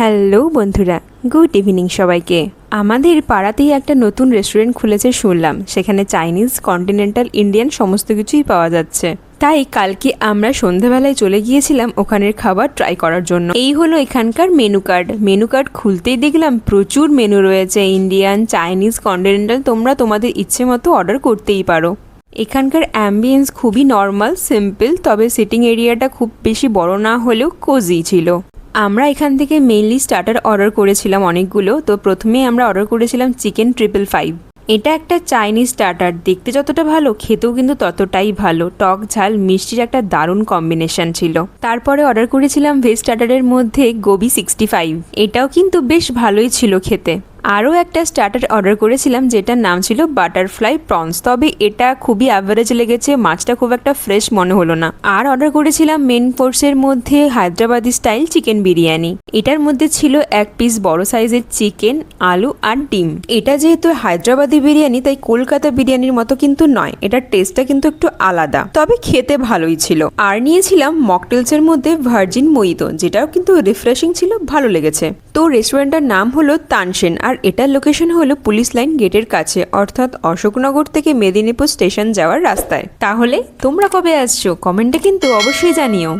Hello বন্ধুরা, good evening সবাইকে। আমাদের পাড়াতেই একটা নতুন রেস্টুরেন্ট খুলেছে শুনলাম। সেখানে চাইনিজ, কন্টিনেন্টাল, ইন্ডিয়ান সমস্ত কিছুই পাওয়া যাচ্ছে। তাই কালকে আমরা সন্ধেবেলায় চলে গিয়েছিলাম ওখানের খাবার ট্রাই করার জন্য। এই হলো এখানকার মেনু কার্ড মেনু কার্ড খুলতেই দেখলাম প্রচুর মেনু রয়েছে। ইন্ডিয়ান, চাইনিজ, কন্টিনেন্টাল তোমরা তোমাদের ইচ্ছে মতো অর্ডার করতেই পারো। এখানকার অ্যাম্বিয়েন্স খুবই নর্মাল সিম্পল তবে সিটিং এরিয়াটা খুব বেশি বড় না হলেও কোজি ছিল। আমরা এখান থেকে মেইনলি স্টার্টার অর্ডার করেছিলাম অনেকগুলো। তো প্রথমেই আমরা অর্ডার করেছিলাম চিকেন ট্রিপল ফাইভ এটা একটা চাইনিজ স্টার্টার দেখতে যতটা ভালো, খেতেও কিন্তু ততটাই ভালো। টক ঝাল, মিষ্টির একটা দারুণ কম্বিনেশন ছিল। তারপরে অর্ডার করেছিলাম ভেজ স্টার্টারের মধ্যে গোবি সিক্সটি ফাইভ এটাও কিন্তু বেশ ভালোই ছিল খেতে। আরও একটা স্টার্টার অর্ডার করেছিলাম, যেটার নাম ছিল বাটারফ্লাই প্রনস তবে এটা খুবই অ্যাভারেজ লেগেছে, মাছটা খুব একটা ফ্রেশ মনে হলো না। আর অর্ডার করেছিলাম মেন কোর্সের মধ্যে হায়দ্রাবাদি স্টাইল চিকেন বিরিয়ানি। এটার মধ্যে ছিল এক পিস বড় সাইজের চিকেন আলু আর ডিম। এটা যেহেতু হায়দ্রাবাদি বিরিয়ানি, তাই কলকাতা বিরিয়ানির মতো কিন্তু নয়, এটার টেস্টটা কিন্তু একটু আলাদা। তবে খেতে ভালোই ছিল। আর নিয়েছিলাম মকটেলসের মধ্যে ভার্জিন মইতো, যেটাও কিন্তু রিফ্রেশিং ছিল, ভালো লেগেছে। তো রেস্টুরেন্টটার নাম হলো তানসেন, আর এটার লোকেশন হলো পুলিশ লাইন গেটের কাছে, অর্থাৎ অশোকনগর থেকে মেদিনীপুর স্টেশন যাওয়ার রাস্তায়। তাহলে তোমরা কবে আসছো? কমেন্টে কিন্তু অবশ্যই জানিও।